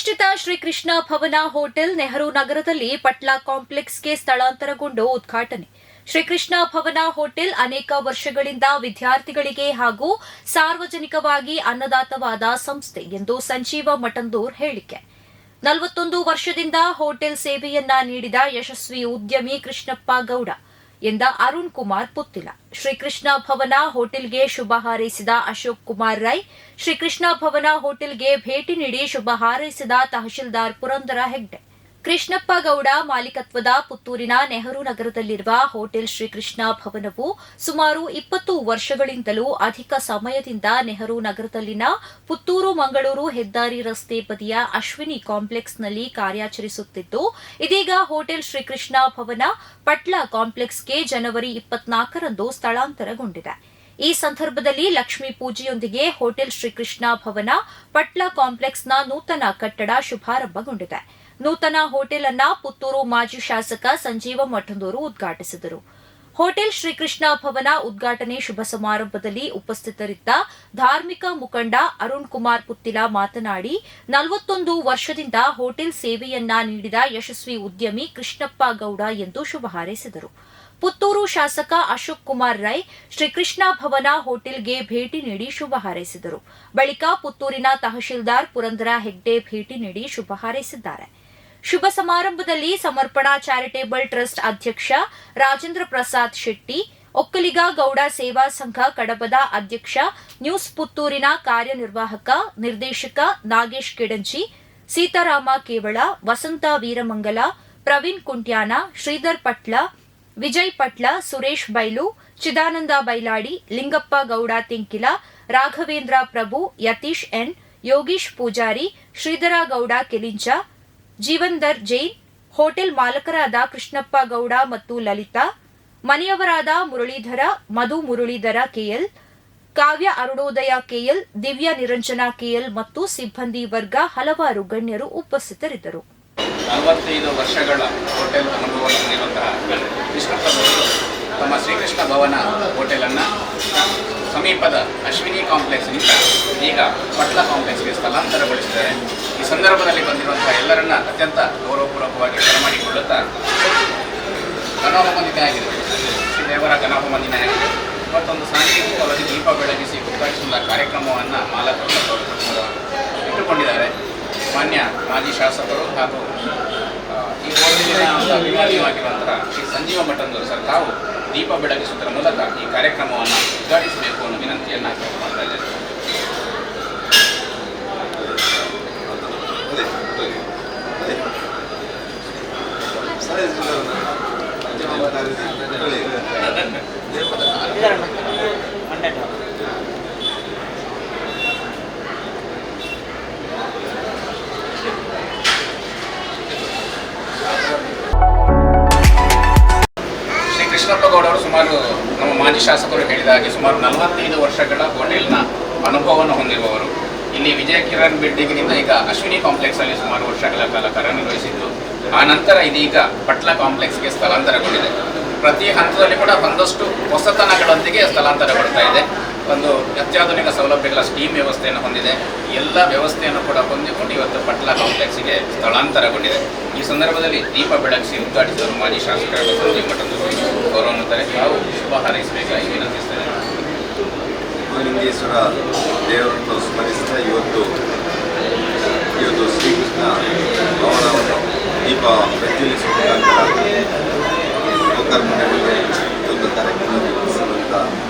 ಪ್ರತಿಷ್ಠಿತ ಶ್ರೀಕೃಷ್ಣ ಭವನ ಹೋಟೆಲ್ ನೆಹರು ನಗರದಲ್ಲಿ ಪಟ್ಲಾ ಕಾಂಪ್ಲೆಕ್ಸ್ಗೆ ಸ್ಥಳಾಂತರಗೊಂಡು ಉದ್ಘಾಟನೆ. ಶ್ರೀಕೃಷ್ಣ ಭವನ ಹೋಟೆಲ್ ಅನೇಕ ವರ್ಷಗಳಿಂದ ವಿದ್ಯಾರ್ಥಿಗಳಿಗೆ ಹಾಗೂ ಸಾರ್ವಜನಿಕವಾಗಿ ಅನ್ನದಾತವಾದ ಸಂಸ್ಥೆ ಎಂದು ಸಂಜೀವ ಮಠಂದೂರ್ ಹೇಳಿಕೆ. ನಲವತ್ತೊಂದು ವರ್ಷದಿಂದ ಹೋಟೆಲ್ ಸೇವೆಯನ್ನ ನೀಡಿದ ಯಶಸ್ವಿ ಉದ್ಯಮಿ ಕೃಷ್ಣಪ್ಪ ಗೌಡ. ಎಂದ ಅರುಣ್ ಕುಮಾರ್ ಪುತ್ತಿಲ. ಶ್ರೀಕೃಷ್ಣ ಭವನ ಹೋಟೆಲ್ಗೆ ಶುಭ ಹಾರೈಸಿದ ಅಶೋಕ್ ಕುಮಾರ್ ರೈ, ಶ್ರೀಕೃಷ್ಣ ಭವನ ಹೋಟೆಲ್ಗೆ ಭೇಟಿ ನೀಡಿ ಶುಭ ಹಾರೈಸಿದ ತಹಶೀಲ್ದಾರ್ ಪುರಂದರ ಹೆಗ್ಡೆ. ಕೃಷ್ಣಪ್ಪ ಗೌಡ ಮಾಲೀಕತ್ವದ ಪುತ್ತೂರಿನ ನೆಹರು ನಗರದಲ್ಲಿರುವ ಹೋಟೆಲ್ ಶ್ರೀಕೃಷ್ಣ ಭವನವು ಸುಮಾರು ಇಪ್ಪತ್ತು ವರ್ಷಗಳಿಂದಲೂ ಅಧಿಕ ಸಮಯದಿಂದ ನೆಹರು ನಗರದಲ್ಲಿನ ಪುತ್ತೂರು ಮಂಗಳೂರು ಹೆದ್ದಾರಿ ರಸ್ತೆ ಬದಿಯ ಅಶ್ವಿನಿ ಕಾಂಪ್ಲೆಕ್ಸ್ನಲ್ಲಿ ಕಾರ್ಯಾಚರಿಸುತ್ತಿದ್ದು, ಇದೀಗ ಹೋಟೆಲ್ ಶ್ರೀಕೃಷ್ಣ ಭವನ ಪಟ್ಲ ಕಾಂಪ್ಲೆಕ್ಸ್ಗೆ ಜನವರಿ ಇಪ್ಪತ್ನಾಲ್ಕರಂದು ಸ್ಥಳಾಂತರಗೊಂಡಿದೆ. ಈ ಸಂದರ್ಭದಲ್ಲಿ ಲಕ್ಷ್ಮೀ ಪೂಜೆಯೊಂದಿಗೆ ಹೋಟೆಲ್ ಶ್ರೀಕೃಷ್ಣ ಭವನ ಪಟ್ಲ ಕಾಂಪ್ಲೆಕ್ಸ್ನ ನೂತನ ಕಟ್ಟಡ ಶುಭಾರಂಭಗೊಂಡಿದೆ. ನೂತನ ಹೋಟೆಲ್ ಅನ್ನ ಪುತ್ತೂರು ಮಾಜಿ ಶಾಸಕ ಸಂಜೀವ ಮಠಂದೂರು ಉದ್ಘಾಟಿಸಿದರು. ಹೋಟೆಲ್ ಶ್ರೀಕೃಷ್ಣ ಭವನ ಉದ್ಘಾಟನೆ ಶುಭ ಸಮಾರಂಭದಲ್ಲಿ ಉಪಸ್ಥಿತರಿದ್ದ ಧಾರ್ಮಿಕ ಮುಖಂಡ ಅರುಣ್ ಕುಮಾರ್ ಪುತ್ತಿಲ ಮಾತನಾಡಿ, ನಲವತ್ತೊಂದು ವರ್ಷದಿಂದ ಹೋಟೆಲ್ ಸೇವೆಯನ್ನ ನೀಡಿದ ಯಶಸ್ವಿ ಉದ್ಯಮಿ ಕೃಷ್ಣಪ್ಪ ಗೌಡ ಎಂದು ಶುಭ ಹಾರೈಸಿದರು. ಪುತ್ತೂರು ಶಾಸಕ ಅಶೋಕ್ ಕುಮಾರ್ ರೈ ಶ್ರೀಕೃಷ್ಣ ಭವನ ಹೋಟೆಲ್ಗೆ ಭೇಟಿ ನೀಡಿ ಶುಭ ಹಾರೈಸಿದರು. ಬಳಿಕ ಪುತ್ತೂರಿನ ತಹಶೀಲ್ದಾರ್ ಪುರಂದರ ಹೆಗ್ಡೆ ಭೇಟಿ ನೀಡಿ ಶುಭ ಹಾರೈಸಿದ್ದಾರೆ. ಶುಭ ಸಮಾರಂಭದಲ್ಲಿ ಸಮರ್ಪಣಾ ಚಾರಿಟೇಬಲ್ ಟ್ರಸ್ಟ್ ಅಧ್ಯಕ್ಷ ರಾಜೇಂದ್ರ ಪ್ರಸಾದ್ ಶೆಟ್ಟಿ, ಒಕ್ಕಲಿಗ ಗೌಡ ಸೇವಾ ಸಂಘ ಕಡಬದ ಅಧ್ಯಕ್ಷ ನ್ಯೂಸ್ ಪುತ್ತೂರಿನ ಕಾರ್ಯನಿರ್ವಾಹಕ ನಿರ್ದೇಶಕ ನಾಗೇಶ್ ಕೆಡಂಜಿ, ಸೀತಾರಾಮ ಕೇವಳ, ವಸಂತ ವೀರಮಂಗಲ, ಪ್ರವೀಣ್ ಕುಂಟ್ಯಾನ, ಶ್ರೀಧರ್ ಪಟ್ಲ, ವಿಜಯ್ ಪಟ್ಲ, ಸುರೇಶ್ ಬೈಲು, ಚಿದಾನಂದ ಬೈಲಾಡಿ, ಲಿಂಗಪ್ಪ ಗೌಡ ತಿಂಕಿಲ, ರಾಘವೇಂದ್ರ ಪ್ರಭು, ಯತೀಶ್ ಎನ್, ಯೋಗೀಶ್ ಪೂಜಾರಿ, ಶ್ರೀಧರ ಗೌಡ ಕೆಲಿಂಚ ಜೀವನ್ದರ್ ಜೈನ್, ಹೋಟೆಲ್ ಮಾಲಕರಾದ ಕೃಷ್ಣಪ್ಪ ಗೌಡ ಮತ್ತು Lalitha, ಮನೆಯವರಾದ Muralidhara, Madhu Muralidhara KL, Kavya Arunodaya KL, Divya Niranjana KL ಮತ್ತು ಸಿಬ್ಬಂದಿ ವರ್ಗ ಹಲವಾರು ಗಣ್ಯರು ಉಪಸ್ಥಿತರಿದ್ದರು. ನಲವತ್ತೈದು ವರ್ಷಗಳ ಹೋಟೆಲ್ ಅನುಭವ ಶ್ರೀಕೃಷ್ಣ ಭವನ ಸಮೀಪದ ಅಶ್ವಿನಿ ಕಾಂಪ್ಲೆಕ್ಸ್ನಿಂದ ಈಗ ಪಟ್ಲ ಕಾಂಪ್ಲೆಕ್ಸ್ಗೆ ಸ್ಥಳಾಂತರಗೊಳಿಸಿದ್ದಾರೆ. ಈ ಸಂದರ್ಭದಲ್ಲಿ ಬಂದಿರುವಂತಹ ಎಲ್ಲರನ್ನ ಅತ್ಯಂತ ಗೌರವಪೂರ್ವಕವಾಗಿ ಬರಮಾಡಿಕೊಳ್ಳುತ್ತಾ ಗಣಹೋಮಂದಿನೇ ಆಗಿದೆ. ಶ್ರೀ ದೇವರ ಗಣಹೋಮಂದಿನೇ ಆಗಿದೆ. ಇವತ್ತೊಂದು ಸಾಂಕೇತಿಕವಾಗಿ ದೀಪ ಬೆಳಗಿಸಿ ಉದ್ಘಾಟಿಸುವ ಕಾರ್ಯಕ್ರಮವನ್ನು ಮಾಲಕರು ಇಟ್ಟುಕೊಂಡಿದ್ದಾರೆ. ಮಾನ್ಯ ಮಾಜಿ ಶಾಸಕರು ಹಾಗೂ ಈ ಒಂದು ಅಭಿಮಾನಿಯಾಗಿರುವಂತಹ ಶ್ರೀ ಸಂಜೀವ ಮಠಂದೂರು ಸರ್ ತಾವು ದೀಪ ಬೆಳಗಿಸುವುದರ ಮೂಲಕ ಈ ಕಾರ್ಯಕ್ರಮವನ್ನು ಉದ್ಘಾಟಿಸಬೇಕು ಅನ್ನೋ ವಿನಂತಿಯನ್ನು ಸುಮಾರು ನಮ್ಮ ಮಾಜಿ ಶಾಸಕರು ಹೇಳಿದ ಹಾಗೆ ಸುಮಾರು ನಲವತ್ತೈದು ವರ್ಷಗಳ ಹೋಟೆಲ್ನ ಅನುಭವವನ್ನು ಹೊಂದಿರುವವರು. ಇಲ್ಲಿ ವಿಜಯ ಕಿರಣ್ ಬಿಲ್ಡಿಂಗ್ನಿಂದ ಈಗ ಅಶ್ವಿನಿ ಕಾಂಪ್ಲೆಕ್ಸ್ ಅಲ್ಲಿ ಸುಮಾರು ವರ್ಷಗಳ ಕಾಲ ಕಾರ್ಯನಿರ್ವಹಿಸಿದ್ದು, ಆ ನಂತರ ಇದೀಗ ಪಟ್ಲ ಕಾಂಪ್ಲೆಕ್ಸ್ಗೆ ಸ್ಥಳಾಂತರಗೊಂಡಿದೆ. ಪ್ರತಿ ಹಂತದಲ್ಲಿ ಕೂಡ ಒಂದಷ್ಟು ಹೊಸತನಗಳೊಂದಿಗೆ ಸ್ಥಳಾಂತರಗೊಳ್ತಾ ಇದೆ. ಒಂದು ಅತ್ಯಾಧುನಿಕ ಸೌಲಭ್ಯಗಳ ಸ್ಟೀಮ್ ವ್ಯವಸ್ಥೆಯನ್ನು ಹೊಂದಿದೆ. ಎಲ್ಲ ವ್ಯವಸ್ಥೆಯನ್ನು ಕೂಡ ಹೊಂದಿಕೊಂಡು ಇವತ್ತು ಪಟ್ಲ ಕಾಂಪ್ಲೆಕ್ಸ್ಗೆ ಸ್ಥಳಾಂತರಗೊಂಡಿದೆ. ಈ ಸಂದರ್ಭದಲ್ಲಿ ದೀಪ ಬೆಳಗಿಸಿ ಉದ್ಘಾಟಿಸಿದರು ಮಾಜಿ ಶಾಸಕರಾದ ಸಂಜೀವ್ ಮಠದವರು ಗೌರವಾನ್ವಿತರೆ, ನಾವು ಶುಭ ಹಾರೈಸಬೇಕಾಗಿ ವಿನಂತಿಸ್ತೇನೆ. ಲಿಂಗೇಶ್ವರ ದೇವರನ್ನು ಸ್ಮರಿಸಿದ ಇವತ್ತು ಇವತ್ತು ಶ್ರೀಕೃಷ್ಣ ಭವನವನ್ನು ದೀಪ ಪ್ರಜ್ವಲಿಸುವ ಮುಖಾಂತರ ಕಾರ್ಯಕ್ರಮ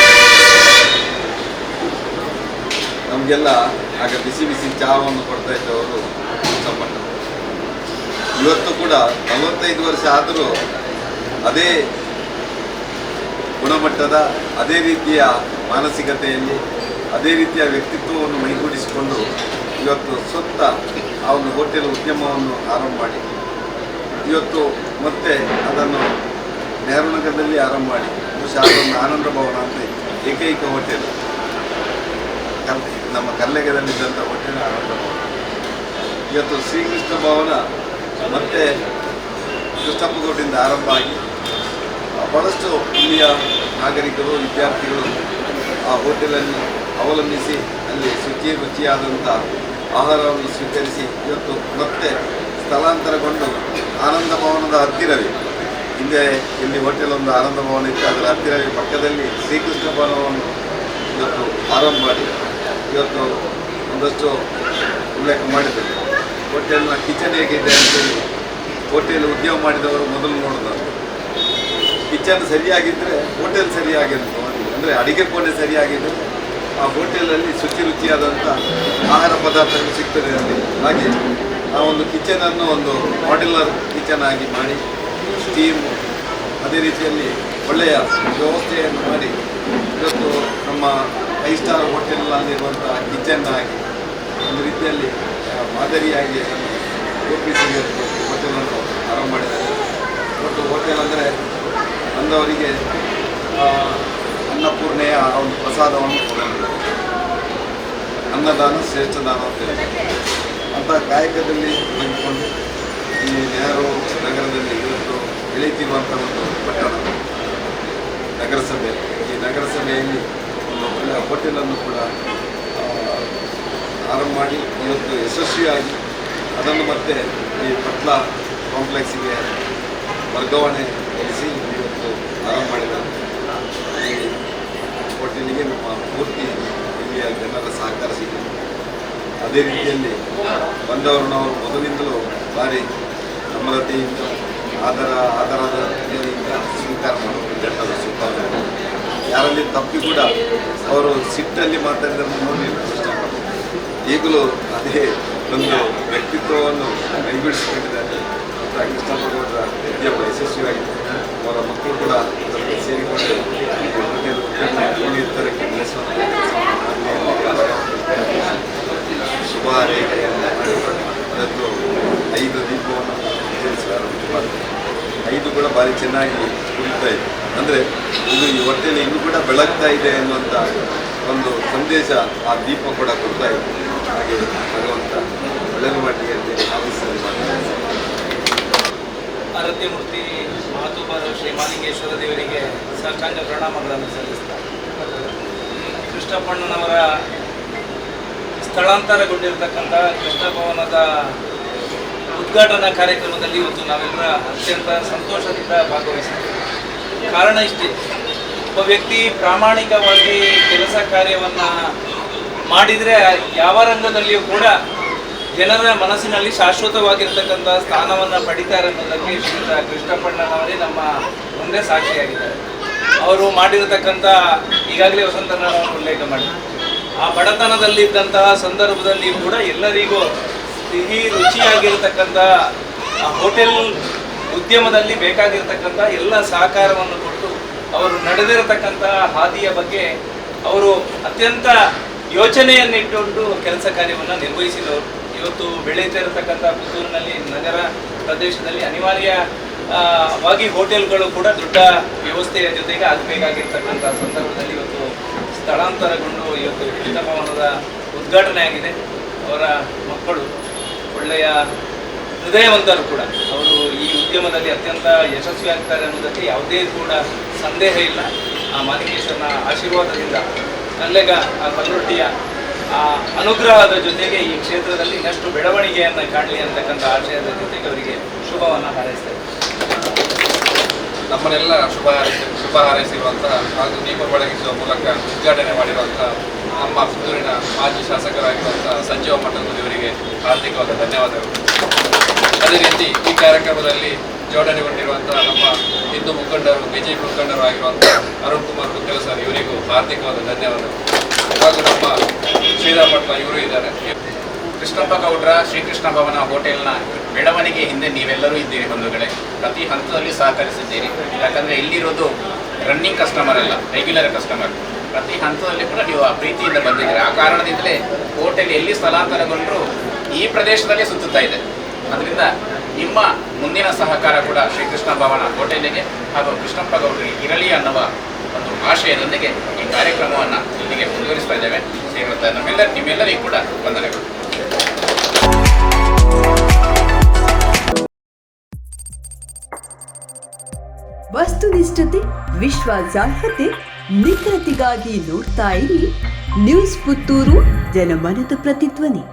ನಮಗೆಲ್ಲ ಆಗ ಬಿಸಿ ಬಿಸಿ ಚಹಾವನ್ನು ಕೊಡ್ತಾ ಇದ್ದವರು ಕೃಷ್ಣಪ್ಪಣ್ಣ ಇವತ್ತು ಕೂಡ ನಲವತ್ತೈದು ವರ್ಷ ಆದರೂ ಅದೇ ಗುಣಮಟ್ಟದ, ಅದೇ ರೀತಿಯ ಮಾನಸಿಕತೆಯಲ್ಲಿ, ಅದೇ ರೀತಿಯ ವ್ಯಕ್ತಿತ್ವವನ್ನು ಮೈಗೂಡಿಸಿಕೊಂಡು ಇವತ್ತು ಸ್ವಂತ ಆ ಒಂದು ಹೋಟೆಲ್ ಉದ್ಯಮವನ್ನು ಆರಂಭ ಮಾಡಿ. ಇವತ್ತು ಮತ್ತೆ ಅದನ್ನು ನೆಹರು ನಗರದಲ್ಲಿ ಆರಂಭ ಮಾಡಿ. ಬಹುಶಃ ಆನಂದ ಭವನ ಅಂತ ಏಕೈಕ ಹೋಟೆಲ್. ನಮ್ಮ ಕಲ್ಲೆಗದಲ್ಲಿದ್ದಂಥ ಹೋಟೆಲ್ ಆನಂದ ಇವತ್ತು ಶ್ರೀಕೃಷ್ಣ ಭವನ ಮತ್ತೆ ಕೃಷ್ಣಪ್ಪಗೋಟಿಂದ ಆರಂಭ ಆಗಿ ಬಹಳಷ್ಟು ಇಲ್ಲಿಯ ನಾಗರಿಕರು, ವಿದ್ಯಾರ್ಥಿಗಳು ಆ ಹೋಟೆಲನ್ನು ಅವಲಂಬಿಸಿ ಅಲ್ಲಿ ಶುಚಿ ರುಚಿಯಾದಂಥ ಆಹಾರವನ್ನು ಸ್ವೀಕರಿಸಿ ಇವತ್ತು ಮತ್ತೆ ಸ್ಥಳಾಂತರಗೊಂಡು ಆನಂದ ಭವನದ ಹತ್ತಿರವೇ. ಹಿಂದೆ ಇಲ್ಲಿ ಹೋಟೆಲ್ ಒಂದು ಆನಂದ ಭವನ ಇತ್ತು, ಅದರ ಹತ್ತಿರವೇ ಪಕ್ಕದಲ್ಲಿ ಶ್ರೀಕೃಷ್ಣ ಭವನವನ್ನು ಇವತ್ತು ಆರಂಭ ಮಾಡಿ ಇವತ್ತು ಒಂದಷ್ಟು ಉಲ್ಲೇಖ ಮಾಡಿದ್ದೇವೆ ಹೋಟೆಲ್ನ ಕಿಚನ್ ಹೇಗಿದೆ ಅಂತೇಳಿ ಹೋಟೆಲ್ ಉದ್ಯಮ ಮಾಡಿದವರು ಮೊದಲು ನೋಡೋದು ಕಿಚನ್ ಸರಿಯಾಗಿದ್ದರೆ ಹೋಟೆಲ್ ಸರಿಯಾಗಿರುತ್ತೆ ಅಂದರೆ ಅಡಿಗೆ ಕೋಣೆ ಸರಿಯಾಗಿದ್ದರೆ ಆ ಹೋಟೆಲಲ್ಲಿ ಶುಚಿ ರುಚಿಯಾದಂಥ ಆಹಾರ ಪದಾರ್ಥಗಳು ಸಿಗ್ತದೆ ಅಲ್ಲಿ. ಹಾಗೆ ಆ ಒಂದು ಕಿಚನನ್ನು ಒಂದು ಮಾಡ್ಯುಲರ್ ಕಿಚನ್ ಆಗಿ ಮಾಡಿ ಸ್ಟೀಮ್ ಅದೇ ರೀತಿಯಲ್ಲಿ ಒಳ್ಳೆಯ ವ್ಯವಸ್ಥೆಯನ್ನು ಮಾಡಿ ಇವತ್ತು ನಮ್ಮ ಫೈವ್ ಸ್ಟಾರ್ ಹೋಟೆಲ್ನಲ್ಲಿರುವಂಥ ಕಿಚನ್ ಆಗಿ, ಒಂದು ರೀತಿಯಲ್ಲಿ ಮಾದರಿಯಾಗಿ ಇವತ್ತು ಹೋಟೆಲನ್ನು ಆರಂಭ ಮಾಡಿದ್ದಾರೆ. ಮತ್ತು ಹೋಟೆಲ್ ಅಂದರೆ ಬಂದವರಿಗೆ ಅನ್ನಪೂರ್ಣೆಯ ಒಂದು ಪ್ರಸಾದವನ್ನು ಅನ್ನದಾನ ಶ್ರೇಷ್ಠ ದಾನ ಅಂತ ಹೇಳಿದ್ದಾರೆ ಅಂಥ ಕಾಯಕದಲ್ಲಿ ಬಂದುಕೊಂಡು ಈ ನೆಹರು ನಗರದಲ್ಲಿ ಇವತ್ತು ಬೆಳೀತಿರುವಂಥ ಒಂದು ಪಟ್ಟಣ ನಗರಸಭೆ ಈ ನಗರಸಭೆಯಲ್ಲಿ ಒಂದು ಒಳ್ಳೆಯ ಕೂಡ ಆರಂಭ ಮಾಡಿ, ಇವತ್ತು ಯಶಸ್ವಿಯಾಗಿ ಅದನ್ನು ಮತ್ತೆ ಈ ಪಟ್ಲ ಕಾಂಪ್ಲೆಕ್ಸಿಗೆ ವರ್ಗಾವಣೆ ನಡೆಸಿ ಇವತ್ತು ಆರಂಭ ಮಾಡಿದ ಹೋಟೆಲಿಗೆ ನಮ್ಮ ಪೂರ್ತಿ ಇಲ್ಲಿಯ ಜನರ ಸಹಕಾರ ಸಿಗಿದೆ ಅದೇ ರೀತಿಯಲ್ಲಿ ಬಂದವರು ನಾವು ಮೊದಲಿಂದಲೂ ಭಾರಿ ನಮ್ರತೆಯಿಂದ, ಆದರ ಆಧಾರದ ಸ್ವೀಕಾರ ಮಾಡುವ ಜನರ ಸ್ವೀಕಾರ ಯಾರಲ್ಲಿ ತಪ್ಪಿ ಕೂಡ ಅವರು ಸಿಟ್ಟಲ್ಲಿ ಮಾತಾಡಿದ್ರೆ ನೋಡಿ ಈಗಲೂ ಅದೇ ಒಂದು ವ್ಯಕ್ತಿತ್ವವನ್ನು ಕೈಬಿಡಿಸಿಕೊಂಡಿದ್ದಾರೆ. ಕೃಷ್ಣ ಕೃಷ್ಣಪ್ಪಗೌಡರ ಉದ್ಯಮ ಯಶಸ್ವಿಯಾಗಿದೆ ಅವರ ಮಕ್ಕಳು ಕೂಡ ಅದರಲ್ಲಿ ಸೇರಿಕೊಂಡು ಬೆಳೆಸುವಂಥ ಶುಭ ಅದನ್ನು ಐದು ದೀಪವನ್ನು ಐದು ಕೂಡ ಭಾರಿ ಚೆನ್ನಾಗಿ ಕುಡಿತಾ ಇದೆ ಅಂದರೆ ಇದು ಈ ಹೊಟ್ಟೆಯಲ್ಲಿ ಇನ್ನೂ ಕೂಡ ಬೆಳಗ್ತಾ ಇದೆ ಅನ್ನುವಂಥ ಒಂದು ಸಂದೇಶ ಆ ದೀಪ ಕೂಡ ಕೊಡ್ತಾ ಇದೆ. ಹಾಗೆ ಭಗವಂತ ಒಳ್ಳೆಯ ಮಟ್ಟಿಗೆ ಅಂತೇಳಿ ಆಫೀಸಲ್ಲಿ ಆರಾಧ್ಯ ಮಹತೋಬಾರ ಶ್ರೀ ಮಾಲಿಂಗೇಶ್ವರ ದೇವರಿಗೆ ಸಾಕಾಂಗ ಪ್ರಣಾಮಗಳನ್ನು ಸಲ್ಲಿಸ್ತಾರೆ ಕೃಷ್ಣಪಣ್ಣನವರ ಸ್ಥಳಾಂತರಗೊಂಡಿರ್ತಕ್ಕಂಥ ಕೃಷ್ಣ ಭವನದ ಉದ್ಘಾಟನಾ ಕಾರ್ಯಕ್ರಮದಲ್ಲಿ ಇವತ್ತು ನಾವೆಲ್ಲರ ಅತ್ಯಂತ ಸಂತೋಷದಿಂದ ಭಾಗವಹಿಸಿದ್ದೇವೆ ಕಾರಣ ಇಷ್ಟೇ. ಒಬ್ಬ ವ್ಯಕ್ತಿ ಪ್ರಾಮಾಣಿಕವಾಗಿ ಕೆಲಸ ಕಾರ್ಯವನ್ನು ಮಾಡಿದರೆ ಯಾವ ರಂಗದಲ್ಲಿಯೂ ಕೂಡ ಜನರ ಮನಸ್ಸಿನಲ್ಲಿ ಶಾಶ್ವತವಾಗಿರ್ತಕ್ಕಂಥ ಸ್ಥಾನವನ್ನು ಪಡಿತಾರೆ ಅನ್ನೋದಕ್ಕೆ ಶ್ರೀಯುತ ಕೃಷ್ಣಪ್ಪಣ್ಣನವರೇ ನಮ್ಮ ಮುಂದೆ ಸಾಕ್ಷಿಯಾಗಿದ್ದಾರೆ. ಅವರು ಮಾಡಿರತಕ್ಕಂಥ ಈಗಾಗಲೇ ವಸಂತನವರು ಉಲ್ಲೇಖ ಮಾಡಿ. ಆ ಬಡತನದಲ್ಲಿದ್ದಂತಹ ಸಂದರ್ಭದಲ್ಲಿ ಕೂಡ ಎಲ್ಲರಿಗೂ ಸಿಹಿ ರುಚಿಯಾಗಿರತಕ್ಕಂಥ ಆ ಹೋಟೆಲ್ ಉದ್ಯಮದಲ್ಲಿ ಬೇಕಾಗಿರ್ತಕ್ಕಂಥ ಎಲ್ಲ ಸಹಕಾರವನ್ನು ಕೊಟ್ಟು ಅವರು ನಡೆದಿರತಕ್ಕಂತಹ ಹಾದಿಯ ಬಗ್ಗೆ ಅವರು ಅತ್ಯಂತ ಯೋಚನೆಯನ್ನಿಟ್ಟುಕೊಂಡು ಕೆಲಸ ಕಾರ್ಯವನ್ನು ನಿರ್ವಹಿಸಿದವರು. ಇವತ್ತು ಬೆಳೀತಾ ಇರತಕ್ಕಂಥ ಪುತ್ತೂರಿನಲ್ಲಿ ನಗರ ಪ್ರದೇಶದಲ್ಲಿ ಅನಿವಾರ್ಯ ಆ, ವಾಗಿ ಹೋಟೆಲ್ಗಳು ಕೂಡ ದೊಡ್ಡ ವ್ಯವಸ್ಥೆಯ ಜೊತೆಗೆ ಆಗಬೇಕಾಗಿರ್ತಕ್ಕಂಥ ಸಂದರ್ಭದಲ್ಲಿ ಇವತ್ತು ಸ್ಥಳಾಂತರಗೊಂಡು ಇವತ್ತು ಕೃಷ್ಣ ಭವನದ ಉದ್ಘಾಟನೆ ಆಗಿದೆ ಅವರ ಮಕ್ಕಳು ಒಳ್ಳೆಯ ಹೃದಯವಂತರು ಕೂಡ. ಅವರು ಈ ಉದ್ಯಮದಲ್ಲಿ ಅತ್ಯಂತ ಯಶಸ್ವಿ ಆಗ್ತಾರೆ ಅನ್ನೋದಕ್ಕೆ ಯಾವುದೇ ಕೂಡ ಸಂದೇಹ ಇಲ್ಲ. ಆ ಮಾಲಿಕೇಶ್ವರನ ಆಶೀರ್ವಾದದಿಂದ ನಲ್ಲೆಗ ಆ ಕಲ್ಲೊಟ್ಟಿಯ ಆ ಅನುಗ್ರಹದ ಜೊತೆಗೆ ಈ ಕ್ಷೇತ್ರದಲ್ಲಿ ಇನ್ನಷ್ಟು ಬೆಳವಣಿಗೆಯನ್ನು ಕಾಣಲಿ ಅಂತಕ್ಕಂಥ ಆಶಯದ ಜೊತೆಗೆ ಅವರಿಗೆ ಶುಭವನ್ನು ಹಾರೈಸ್ತೇವೆ ನಮ್ಮನ್ನೆಲ್ಲ ಶುಭ ಶುಭ ಹಾರೈಸಿರುವಂಥ ಹಾಗೂ ದೀಪ ಬೆಳಗಿಸುವ ಮೂಲಕ ಉದ್ಘಾಟನೆ ಮಾಡಿರುವಂಥ ನಮ್ಮ ಪುತ್ತೂರಿನ ಮಾಜಿ ಶಾಸಕರಾಗಿರುವಂಥ ಸಂಜೀವ ಮಠದವರಿಗೆ ಹಾರ್ದಿಕವಾದ ಧನ್ಯವಾದಗಳು. ಅದೇ ರೀತಿ ಈ ಕಾರ್ಯಕ್ರಮದಲ್ಲಿ ಜೋಡಣೆಗೊಂಡಿರುವಂಥ ನಮ್ಮ ಹಿಂದೂ ಮುಖಂಡರು, ಬಿಜೆಪಿ ಮುಖಂಡರು ಆಗಿರುವಂತಹ ಅರುಣ್ ಕುಮಾರ್ ಗುತ್ತಲ ಸರ್, ಇವರಿಗೂ ಹಾರ್ದಿಕವಾದ ಧನ್ಯವಾದಗಳು. ಹಾಗೂ ನಮ್ಮ ಶ್ರೀರಾಮಠ ಇವರು ಇದ್ದಾರೆ. ಕೃಷ್ಣಪ್ಪ ಗೌಡ್ರ, ಶ್ರೀಕೃಷ್ಣ ಭವನ ಹೋಟೆಲ್ನ ಬೆಳವಣಿಗೆ ಹಿಂದೆ ನೀವೆಲ್ಲರೂ ಇದ್ದೀರಿ ಬಂಧುಗಳೇ. ಪ್ರತಿ ಹಂತದಲ್ಲಿ ಸಹಕರಿಸಿದ್ದೀರಿ. ಯಾಕಂದ್ರೆ ಇಲ್ಲಿರೋದು ರನ್ನಿಂಗ್ ಕಸ್ಟಮರ್ ಅಲ್ಲ ರೆಗ್ಯುಲರ್ ಕಸ್ಟಮರ್ ಪ್ರತಿ ಹಂತದಲ್ಲಿ ಕೂಡ ನೀವು ಆ ಪ್ರೀತಿಯಿಂದ ಬಂದಿದ್ದೀರಿ. ಆ ಕಾರಣದಿಂದಲೇ ಹೋಟೆಲ್ ಎಲ್ಲಿ ಸ್ಥಳಾಂತರಗೊಂಡರೂ ಈ ಪ್ರದೇಶದಲ್ಲಿ ಸುತ್ತುತ್ತಾ ಇದೆ. ಅದರಿಂದ ನಿಮ್ಮ ಮುಂದಿನ ಸಹಕಾರ ಕೂಡ ಶ್ರೀಕೃಷ್ಣ ಭವನ ಹೋಟೆಲಿಗೆ ಹಾಗೂ ಕೃಷ್ಣಪ್ಪ ಗೌಡರಿಗೆ ಇರಲಿ ಅನ್ನುವ ಒಂದು ಆಶಯದೊಂದಿಗೆ ಈ ಕಾರ್ಯಕ್ರಮವನ್ನು ಇಲ್ಲಿಗೆ ಮುಂದುವರಿಸ್ತಾ ಇದ್ದೇವೆ. ಶ್ರೀಮಂತ ನಮ್ಮೆಲ್ಲ ನಿಮ್ಮೆಲ್ಲರಿಗೂ ಕೂಡ ವಂದನೆಗಳು. ವಸ್ತುನಿಷ್ಠತೆ ವಿಶ್ವಾಸಾರ್ಹತೆ ನಿಖರತೆಗಾಗಿ ನೋಡ್ತಾ ಇರಿ. ನ್ಯೂಸ್ ಪುತ್ತೂರು, ಜನಮನದ ಪ್ರತಿಧ್ವನಿ.